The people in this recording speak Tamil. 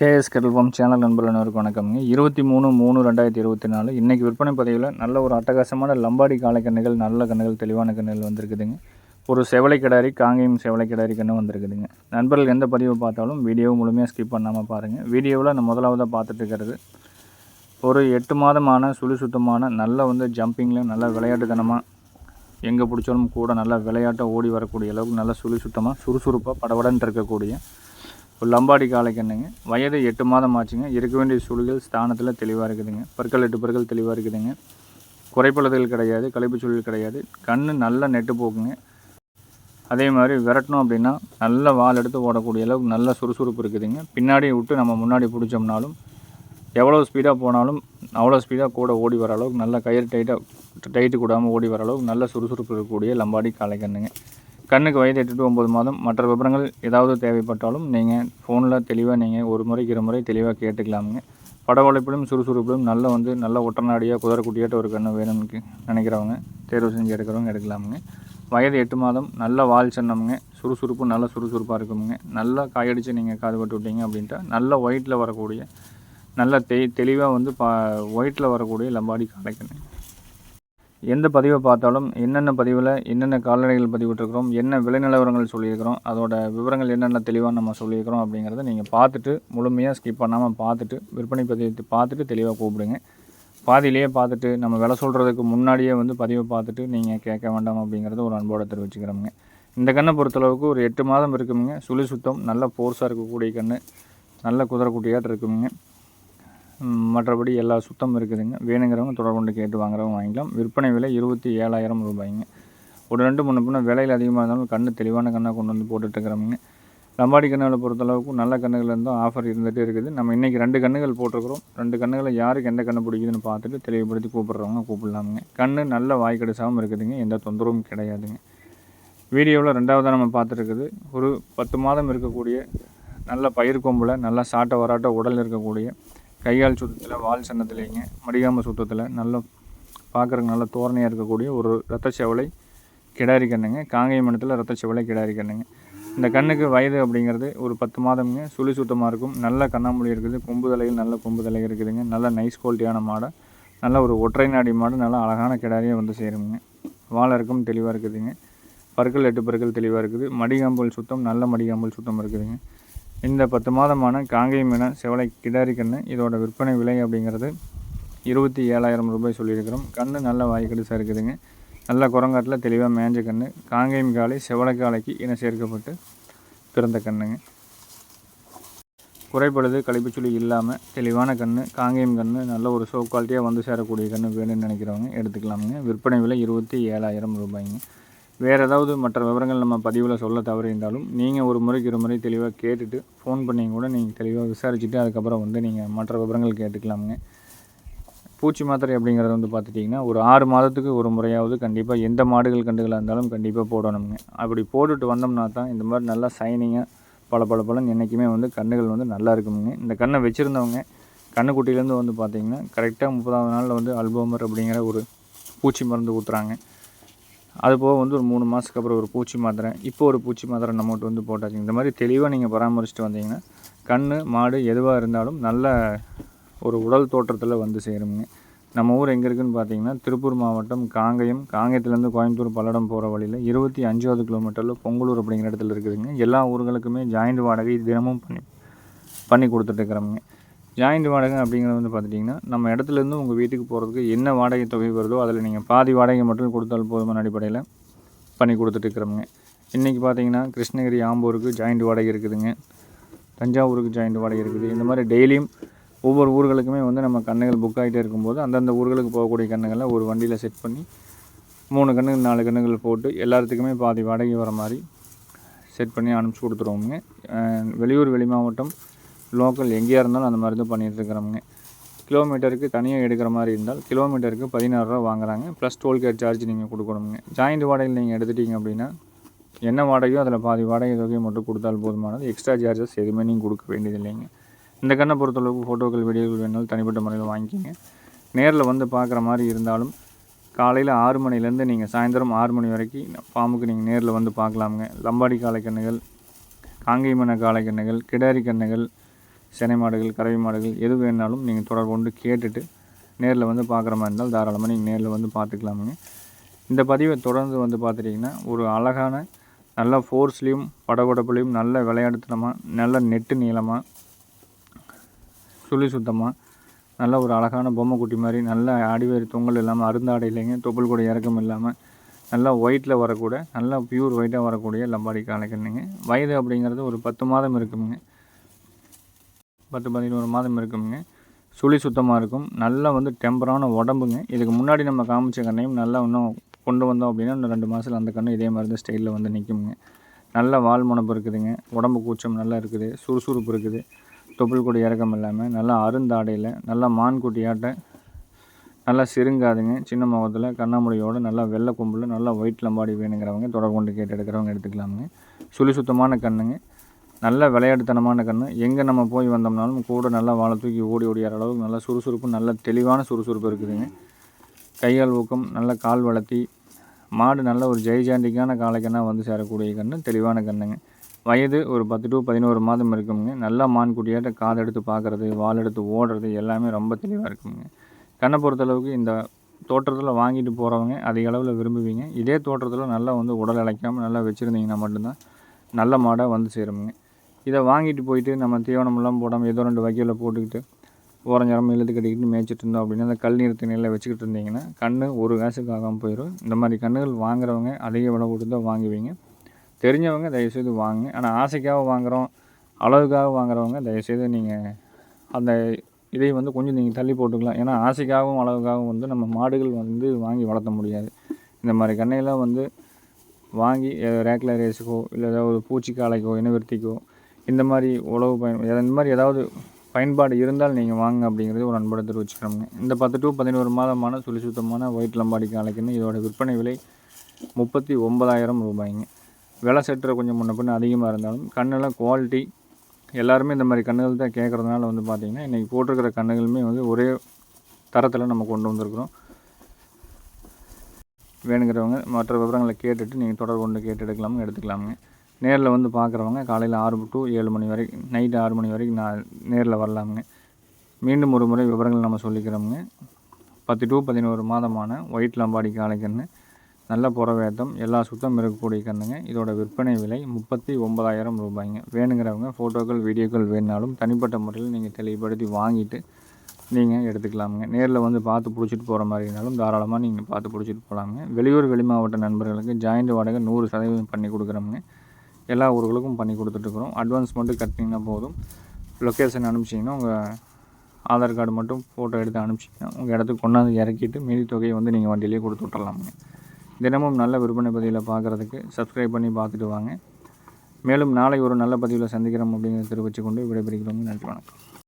கேஎஸ் கெட்டல் சேனல் நண்பர்களுக்கு வணக்கம்ங்க. இருபத்தி மூணு மூணு ரெண்டாயிரத்தி இருபத்தி நாலு. இன்றைக்கி விற்பனை பதிவில் நல்ல ஒரு அட்டகாசமான லம்பாடி காளை நல்ல கண்ணுகள் தெளிவான கண்ணுகள் வந்திருக்குதுங்க. ஒரு செவலை கிடாரி காங்கேயம் செவலை கிடாரி கண்ணு வந்திருக்குதுங்க. நண்பர்கள் எந்த பதிவை பார்த்தாலும் வீடியோ முழுமையாக ஸ்கிப் பண்ணாமல் பாருங்கள் வீடியோவில் நான் முதலாவதாக பார்த்துட்டு இருக்கிறது ஒரு எட்டு மாதமான சுழி சுத்தமான நல்ல வந்து ஜம்பிங்கில் நல்ல விளையாட்டுத்தனமாக எங்கே பிடிச்சாலும் கூட நல்லா விளையாட்டாக ஓடி வரக்கூடிய அளவுக்கு நல்ல சுழி சுத்தமாக சுறுசுறுப்பாக படபடன்னு இருக்கக்கூடிய ஒரு லம்பாடி காலைக்கண்ணுங்க வயது எட்டு மாதம் ஆச்சுங்க. இருக்க வேண்டிய சுழிகள் ஸ்தானத்தில் தெளிவாக இருக்குதுங்க. பற்கள் எட்டு பற்கள் தெளிவாக இருக்குதுங்க. குறைப்பழுதுகள் கிடையாது கழிப்பு சுழிகள் கிடையாது. கண் நல்லா நெட்டு போக்குங்க. அதே மாதிரி விரட்டணும் அப்படின்னா நல்ல வால் எடுத்து ஓடக்கூடிய அளவுக்கு நல்ல சுறுசுறுப்பு இருக்குதுங்க. பின்னாடி விட்டு நம்ம முன்னாடி பிடிச்சோம்னாலும் எவ்வளோ ஸ்பீடாக போனாலும் அவ்வளோ ஸ்பீடாக கூட ஓடி வர அளவுக்கு நல்ல கயிறு டைட்டாக டைட்டு கூடாமல் ஓடி வர அளவுக்கு நல்ல சுறுசுறுப்பு இருக்கக்கூடிய லம்பாடி காலைக்கண்ணுங்க கண்ணுக்கு வயது எட்டு டு ஒம்பது மாதம். மற்ற விவரங்கள் ஏதாவது தேவைப்பட்டாலும் நீங்கள் ஃபோனில் தெளிவாக நீங்கள் ஒரு முறைக்கு இரு முறை தெளிவாக கேட்டுக்கலாமுங்க. படவளைப்பிலும் சுறுசுறுப்பிலும் நல்ல வந்து நல்ல ஒட்டநாடியாக குதிரக்குட்டியாட்ட ஒரு கண்ணு வேணும்னு நினைக்கிறவங்க தேர்வு செஞ்சு எடுக்கிறவங்க எடுக்கலாமுங்க. வயது எட்டு மாதம் நல்ல வால் சின்னமுங்க. சுறுசுறுப்பு நல்ல சுறுசுறுப்பாக இருக்குமுங்க. நல்லா காயடித்து நீங்கள் காது பட்டு விட்டீங்க அப்படின்ட்டா நல்ல ஒயிட்டில் வரக்கூடிய நல்ல தெ தெளிவாக வந்து பா ஒயிட்டில் வரக்கூடிய லம்பாடி காலைக்கணுங்க எந்த பதிவை பார்த்தாலும் என்னென்ன பதிவில் என்னென்ன கால்நடைகள் பதிவிட்டிருக்கிறோம் என்ன விலை நிலவரங்கள் சொல்லியிருக்கிறோம் அதோட விவரங்கள் என்னென்ன தெளிவாக நம்ம சொல்லியிருக்கிறோம் அப்படிங்கிறத நீங்கள் பார்த்துட்டு முழுமையாக ஸ்கிப் பண்ணாமல் பார்த்துட்டு விற்பனை பதிவு பார்த்துட்டு தெளிவாக கூப்பிடுங்க. பாதியிலேயே பார்த்துட்டு நம்ம விலை சொல்கிறதுக்கு முன்னாடியே வந்து பதிவை பார்த்துட்டு நீங்கள் கேட்க வேண்டாம் அப்படிங்கிறத ஒரு அன்போடு தெரிவிச்சுக்கிறோமுங்க. இந்த கண்ணை பொறுத்தளவுக்கு ஒரு எட்டு மாதம் இருக்குமுங்க. சுழி சுத்தம் நல்ல ஃபோர்ஸாக இருக்கக்கூடிய கன்று நல்ல குதிரை குட்டியாட்டு இருக்குமுங்க. மற்றபடி எல்லா சுத்தம் இருக்குதுங்க. வேணுங்கிறவங்க தொடர்பு கொண்டு கேட்டு வாங்குறவங்க வாங்கிக்கலாம். விற்பனை விலை இருபத்தி ஏழாயிரம் ரூபாய்ங்க. ஒரு ரெண்டு மூணு பின்ன விலையில் அதிகமாக இருந்தாலும் கண்ணு தெளிவான கண்ணாக கொண்டு வந்து போட்டுட்ருக்குறவங்க லம்பாடி கண்ணுகளை பொறுத்தளவுக்கு நல்ல கண்ணுகள் இருந்தும் ஆஃபர் இருந்துகிட்டே இருக்குது. நம்ம இன்றைக்கி ரெண்டு கண்ணுகள் போட்டிருக்கிறோம். ரெண்டு கண்ணுகளை யாருக்கு எந்த கண்ணு பிடிக்குதுன்னு பார்த்துட்டு தெளிவுபடுத்தி கூப்பிட்றவங்க கூப்பிடலாமுங்க. கண்ணு நல்ல வாய் இருக்குதுங்க. எந்த தொந்தரவும் கிடையாதுங்க. வீடியோவில் ரெண்டாவதாக நம்ம பார்த்துருக்குது. ஒரு பத்து மாதம் இருக்கக்கூடிய நல்ல பயிர் கொம்பில் நல்லா சாட்டை வராட்ட உடல் இருக்கக்கூடிய கையால் சுத்தத்தில் வால் சன்னத்துலேங்க மடிகாம சுத்தத்தில் நல்ல பார்க்குறக்கு நல்ல தோரணையாக இருக்கக்கூடிய ஒரு ரத்த செவலை கிடாரி கண்ணுங்க. காங்கேயம் மனத்தில் ரத்த செவலை கிடாரி கண்ணுங்க. இந்த கண்ணுக்கு வயது அப்படிங்கிறது ஒரு பத்து மாதம்ங்க. சுழி சுத்தமாக இருக்கும். நல்ல கண்ணாமூடி இருக்குது. கொம்பு தலையில் நல்ல கொம்பு தலை இருக்குதுங்க. நல்ல நைஸ் குவாலிட்டியான மாடை. நல்ல ஒரு ஒற்றை நாடி மாடு நல்ல அழகான கிடாரியாக வந்து சேருங்க. வாழை இருக்கும் தெளிவாக இருக்குதுங்க. பற்கள் எட்டு பற்கள் தெளிவாக இருக்குது. மடிகாம்பல் சுத்தம் நல்ல மடிகாம்பல் சுத்தம் இருக்குதுங்க. இந்த பத்து மாதமான காங்கேயம் இன செவலை கிடாரி கன்று இதோட விற்பனை விலை அப்படிங்கிறது இருபத்தி ஏழாயிரம் ரூபாய் சொல்லியிருக்கிறோம். கன்று நல்ல வாய்க்கடிசாக இருக்குதுங்க. நல்ல குரங்காட்டில் தெளிவாக மேஞ்ச கன்று காங்கேயம் காலை செவலை காலைக்கு இன சேர்க்கப்பட்டு பிறந்த கண்ணுங்க. குறைபடுது கழிப்புச்சுளி இல்லாமல் தெளிவான கன்று காங்கேயம் கன்று நல்ல ஒரு ஷோ குவாலிட்டியாக வந்து சேரக்கூடிய கன்று வேணும்னு நினைக்கிறவங்க எடுத்துக்கலாமுங்க. விற்பனை விலை இருபத்தி ஏழாயிரம் ரூபாய்ங்க. வேறு ஏதாவது மற்ற விவரங்கள் நம்ம பதிவில் சொல்ல தவறியிருந்தாலும் நீங்கள் ஒரு முறைக்கு ஒரு முறை தெளிவாக கேட்டுட்டு ஃபோன் பண்ணி கூட நீங்கள் தெளிவாக விசாரிச்சுட்டு அதுக்கப்புறம் வந்து நீங்கள் மற்ற விவரங்கள் கேட்டுக்கலாமுங்க. பூச்சி மாத்திரை அப்படிங்கிறது வந்து பார்த்துட்டிங்கன்னா ஒரு ஆறு மாதத்துக்கு ஒரு முறையாவது கண்டிப்பாக எந்த மாடுகள் கண்டுகளாக இருந்தாலும் கண்டிப்பாக போடணுங்க அப்படி போட்டுட்டு வந்தோம்னா தான் இந்த மாதிரி நல்லா சைனிங்காக பல பல பலன் என்றைக்குமே வந்து கண்ணுகள் வந்து நல்லா இருக்குமுங்க. இந்த கண்ணை வச்சுருந்தவங்க கண்ணுக்குட்டியிலேருந்து வந்து பார்த்திங்கன்னா கரெக்டாக முப்பதாவது நாளில் வந்து அல்போமர் அப்படிங்கிற ஒரு பூச்சி மருந்து ஊற்றுறாங்க அது போக வந்து ஒரு மூணு மாதத்துக்கு அப்புறம் ஒரு பூச்சி மாத்திரை இப்போ ஒரு பூச்சி மாத்திரை நம்மகிட்ட வந்து போட்டாச்சு இந்த மாதிரி தெளிவாக நீங்கள் பராமரிச்சுட்டு வந்தீங்கன்னா கண் மாடு எதுவாக இருந்தாலும் நல்ல ஒரு உடல் தோற்றத்தில் வந்து சேருங்க. நம்ம ஊர் எங்கே இருக்குதுன்னு பார்த்தீங்கன்னா திருப்பூர் மாவட்டம் காங்கயம் காங்கயத்துலேருந்து கோயம்புத்தூர் பல்லடம் போகிற வழியில் இருபத்தி அஞ்சாவது கிலோமீட்டரில் பொங்கலூர் அப்படிங்கிற இடத்துல இருக்குதுங்க. எல்லா ஊர்களுக்குமே ஜாயிண்ட் வாடகை தினமும் பண்ணி பண்ணி கொடுத்துட்ருக்குறோமுங்க ஜாயிண்ட் வாடகை அப்படிங்கிறது வந்து பார்த்துட்டிங்கன்னா நம்ம இடத்துலேருந்து உங்கள் வீட்டுக்கு போகிறதுக்கு என்ன வாடகை தொகை வருதோ அதில் நீங்கள் பாதி வாடகை மட்டும் கொடுத்தால் போதுமான அடிப்படையில் பண்ணி கொடுத்துட்ருக்குறோங்க இன்றைக்கி பார்த்தீங்கன்னா கிருஷ்ணகிரி ஆம்பூருக்கு ஜாயிண்ட் வாடகை இருக்குதுங்க. தஞ்சாவூருக்கு ஜாயிண்ட் வாடகை இருக்குது. இந்த மாதிரி டெய்லியும் ஒவ்வொரு ஊர்களுக்குமே வந்து நம்ம கண்ணுகள் புக் ஆகிட்டே இருக்கும்போது அந்தந்த ஊர்களுக்கு போகக்கூடிய கண்ணுகளை ஒரு வண்டியில் செட் பண்ணி மூணு கண்ணுகள் நாலு கண்ணுகள் போட்டு எல்லாத்துக்குமே பாதி வாடகை வர மாதிரி செட் பண்ணி அனுப்பிச்சி கொடுத்துருவோங்க வெளியூர் வெளி மாவட்டம் லோக்கல் எங்கேயா இருந்தாலும் அந்த மாதிரி தான் பண்ணிகிட்ருக்குறோமுங்க கிலோமீட்டருக்கு தனியாக எடுக்கிற மாதிரி இருந்தால் கிலோமீட்டருக்கு பதினாறுரூவா வாங்குறாங்க. ப்ளஸ் டோல்கேட் சார்ஜ் நீங்கள் கொடுக்கணுங்க. ஜாயிண்ட் வாடகையில் நீங்கள் எடுத்துட்டீங்க அப்படின்னா என்ன வாடகையோ அதில் பாதி வாடகை தொகையை மட்டும் கொடுத்தால் போதுமானது. எக்ஸ்ட்ரா சார்ஜஸ் எதுவுமே நீங்கள் கொடுக்க வேண்டியது இல்லைங்க. இந்த கண்ணை பொறுத்தளவுக்கு ஃபோட்டோக்கள் வீடியோக்கள் வேணாலும் தனிப்பட்ட முறையில் வாங்கிக்கிங்க. நேரில் வந்து பார்க்குற மாதிரி இருந்தாலும் காலையில் ஆறு மணிலேருந்து நீங்கள் சாயந்தரம் ஆறு மணி வரைக்கும் ஃபார்முக்கு நீங்கள் நேரில் வந்து பார்க்கலாமுங்க. லம்பாடி காளை கண்ணுகள் காங்கேயமன கிடாரி கண்ணுகள் சினை மாடுகள் கறவை மாடுகள் எது வேணாலும் நீங்கள் தொடர்பு கொண்டு கேட்டுட்டு நேரில் வந்து பார்க்குற மாதிரி இருந்தால் தாராளமாக நீங்கள் நேரில் வந்து பார்த்துக்கலாமுங்க. இந்த பதிவை தொடர்ந்து வந்து பார்த்துட்டிங்கன்னா ஒரு அழகான நல்ல ஃபோர்ஸ்லேயும் படகுடப்புலையும் நல்ல விளையாடுத்தனமாக நல்ல நெட்டு நீளமாக சுழி சுத்தமாக நல்ல ஒரு அழகான பொம்மை குட்டி மாதிரி நல்ல அடிவேறு தொங்கல் இல்லாமல் அருந்தாடை இல்லைங்க தொப்புள் கூட இறக்கம் இல்லாமல் நல்லா ஒயிட்டில் வரக்கூட நல்லா பியூர் ஒயிட்டாக வரக்கூடிய லம்பாடி காளைக்கண்ணுங்க வயது அப்படிங்கிறது ஒரு பத்து மாதம் இருக்குங்க. பத்து பதினோரு மாதம் இருக்குங்க சுழி சுத்தமாக இருக்கும். நல்லா வந்து டெம்பரான உடம்புங்க. இதுக்கு முன்னாடி நம்ம காமிச்ச கண்ணையும் நல்லா இன்னும் கொண்டு வந்தோம் அப்படின்னா இன்னும் ரெண்டு மாதத்தில் அந்த கண்ணு இதே மாதிரி தான் ஸ்டைலில் வந்து நிற்குங்க நல்ல வால் முனப்பு இருக்குதுங்க. உடம்பு கூச்சம் நல்லா இருக்குது. சுறுசுறுப்பு இருக்குது. தொப்புள் கூட இறக்கம் இல்லாமல் நல்லா அருந்தாடையில் நல்லா மான் குட்டியாட்ட நல்லா சிறுங்காதுங்க. சின்ன முகத்தில் கண்ணாமூடியோடு நல்லா வெள்ளை கொம்பில் நல்லா ஒயிட் லம்பாடி வேணுங்கிறவங்க தொடர்பு கொண்டு கேட்டு எடுக்கிறவங்க எடுத்துக்கலாமுங்க. சுழி சுத்தமான கண்ணுங்க. நல்ல விளையாட்டுத்தனமான கன்று எங்கே நம்ம போய் வந்தோம்னாலும் கூட நல்லா வாழை தூக்கி ஓடி ஓடியார அளவுக்கு நல்ல சுறுசுறுப்பு நல்ல தெளிவான சுறுசுறுப்பு இருக்குதுங்க. கைகால் ஊக்கம் நல்ல கால் வளர்த்தி மாடு நல்ல ஒரு ஜெய்ஜாண்டிக்கான காளைக்கண்ணாக வந்து சேரக்கூடிய கன்று தெளிவான கண்ணுங்க. வயது ஒரு பத்து டு பதினோரு மாதம் இருக்குங்க நல்லா மான் குட்டியாட்ட காது எடுத்து பார்க்குறது வால் எடுத்து ஓடுறது எல்லாமே ரொம்ப தெளிவாக இருக்குங்க கண்ணை பொறுத்தளவுக்கு இந்த தோற்றத்தில் வாங்கிட்டு போகிறவங்க அதிக அளவில் விரும்புவீங்க. இதே தோற்றத்தில் நல்லா வந்து உடல் இழைக்காமல் நல்லா வச்சுருந்தீங்கன்னா மட்டும்தான் நல்ல மாடாக வந்து சேருமுங்க. இதை வாங்கிட்டு போயிட்டு நம்ம தீவனமெல்லாம் போடாமல் ஏதோ ரெண்டு வகையில் போட்டுக்கிட்டு ஓரஞ்சரம் இழுத்து கட்டிக்கிட்டு மேய்ச்சிட்டு இருந்தோம் அப்படின்னா அந்த கல் நீர் திணையில் வச்சுக்கிட்டு இருந்தீங்கன்னா கண் ஒரு காசுக்கு ஆகாமல் போயிடும். இந்த மாதிரி கண்ணுகள் வாங்குறவங்க அதிக விலை கொடுத்து தான் வாங்குவீங்க. தெரிஞ்சவங்க தயவுசெய்து வாங்குங்க. ஆனால் ஆசைக்காக வாங்குகிறோம் அளவுக்காக வாங்குறவங்க தயவுசெய்து நீங்கள் அந்த இதை வந்து கொஞ்சம் நீங்கள் தள்ளி போட்டுக்கலாம். ஏன்னா ஆசைக்காகவும் அளவுக்காகவும் வந்து நம்ம மாடுகள் வந்து வாங்கி வளர்த்த முடியாது. இந்த மாதிரி கண்ணையெல்லாம் வந்து வாங்கி ரேக்ல ரேஸுக்கோ இல்லை ஏதாவது ஒரு பூச்சி காளைக்கோ இனவிருத்திக்கோ இந்த மாதிரி உழவு பயன் இந்த மாதிரி ஏதாவது பயன்பாடு இருந்தால் நீங்கள் வாங்க அப்படிங்கிறது ஒரு அன்போட தெரிவிச்சுக்கிறோங்க இந்த பத்து டு பதினோரு மாதமான சுழி சுத்தமான ஒயிட் லம்பாடி காளைக்குன்னு இதோட விற்பனை விலை முப்பத்தி ஒன்பதாயிரம் ரூபாய்ங்க. விலை செட்டுற கொஞ்சம் முன்ன பின்ன அதிகமாக இருந்தாலும் கண்ணெல்லாம் குவாலிட்டி எல்லாருமே இந்த மாதிரி கண்ணுகள் தான் கேட்குறதுனால வந்து பார்த்திங்கன்னா இன்றைக்கி போட்டிருக்கிற கண்ணுகளுமே வந்து ஒரே தரத்தில் நம்ம கொண்டு வந்திருக்கிறோம். வேணுங்கிறவங்க மற்ற விவரங்களை கேட்டுட்டு நீங்கள் தொடர்பு கொண்டு கேட்டு எடுக்கலாம்னு எடுத்துக்கலாமுங்க. நேரில் வந்து பார்க்குறவங்க காலையில் ஆறு டு ஏழு மணி வரைக்கும் நைட்டு ஆறு மணி வரைக்கும் நான் நேரில் வரலாமுங்க. மீண்டும் ஒரு முறை விவரங்கள் நம்ம சொல்லிக்கிறோமுங்க. பத்து டு பதினோரு மாதமான ஒயிட் லம்பாடி காலைக்கன்று நல்ல புறவேத்தம் எல்லா சுத்தம் இருக்கக்கூடிய கண்ணுங்க இதோட விற்பனை விலை முப்பத்தி ஒன்பதாயிரம் ரூபாய்ங்க. வேணுங்கிறவங்க ஃபோட்டோக்கள் வீடியோக்கள் வேணுனாலும் தனிப்பட்ட முறையில் நீங்கள் தெளிவுபடுத்தி வாங்கிட்டு நீங்கள் எடுத்துக்கலாமுங்க. நேரில் வந்து பார்த்து பிடிச்சிட்டு போகிற மாதிரி இருந்தாலும் தாராளமாக நீங்கள் பார்த்து பிடிச்சிட்டு போகலாமுங்க வெளியூர் வெளி மாவட்ட நண்பர்களுக்கு ஜாயிண்ட் வாடகை நூறு சதவீதம் பண்ணி கொடுக்குறோமுங்க. எல்லா ஊர்களுக்கும் பண்ணி கொடுத்துட்ருக்குறோம். அட்வான்ஸ் மட்டும் கட்டினீங்கன்னா போதும். லொக்கேஷன் அனுப்பிச்சிங்கன்னா உங்கள் ஆதார் கார்டு மட்டும் ஃபோட்டோ எடுத்து அனுப்பிச்சிங்கன்னா உங்கள் இடத்துக்கு கொண்டாந்து இறக்கிட்டு மீதி தொகையை வந்து நீங்கள் வண்டியிலேயே கொடுத்து விட்டுறலாமுங்க தினமும் நல்ல விற்பனை பதிவில் பார்க்குறதுக்கு சப்ஸ்கிரைப் பண்ணி பார்த்துட்டு வாங்க. மேலும் நாளை ஒரு நல்ல பதிவில் சந்திக்கிறோம் அப்படிங்கிறத தெரிவித்து கொண்டு விடைபெறுகிறோம் நன்றி வணக்கம்.